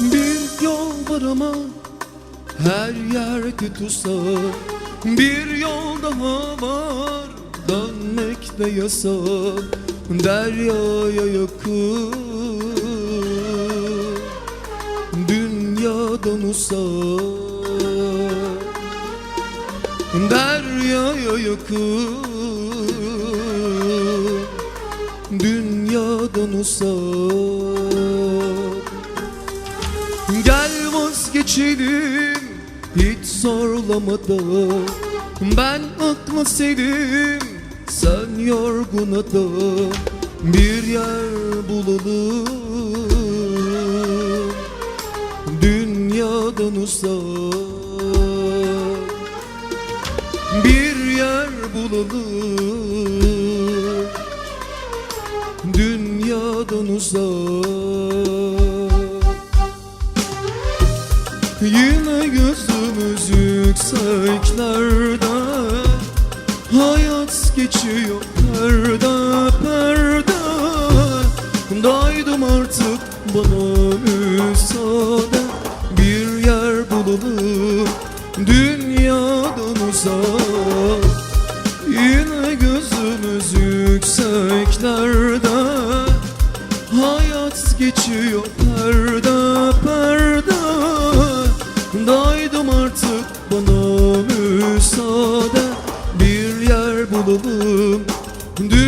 Bir yol var ama her yerde tuzak Bir yol daha var dönmek de yasak Deryaya yakın Dünyadan uzak Deryaya yakın Dünyadan uzak vazgeçelim. Hiç zorlamadan Ben aklı selim. Sen yorgun adam Bir yer bulalım. Dünyadan uzak Bir yer bulalım Yine gözümüz yükseklerde Hayat geçiyor perde perde. Daydım artık bana müsaade. Bir yer bulalım dünyadan uzak. Yine gözümüz yükseklerde Hayat geçiyor perde perde Daydım artık bana müsaade. Bir yer bulalım dünyadan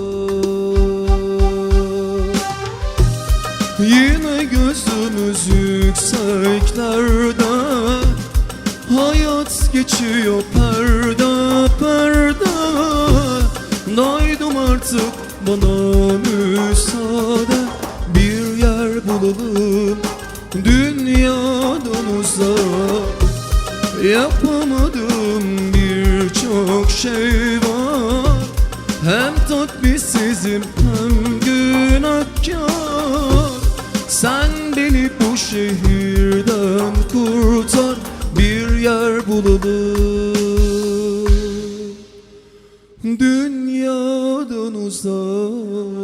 yükseklerde Hayat geçiyor perde perde. Daydım artık bana müsaade. Bir yer bulalım dünyadan uzak. Yapamadığım birçok şey var. Hem tatbissizim hem günahkar. Sen bu şehirden kurtar bir yer bulalım. Dünyadan uzak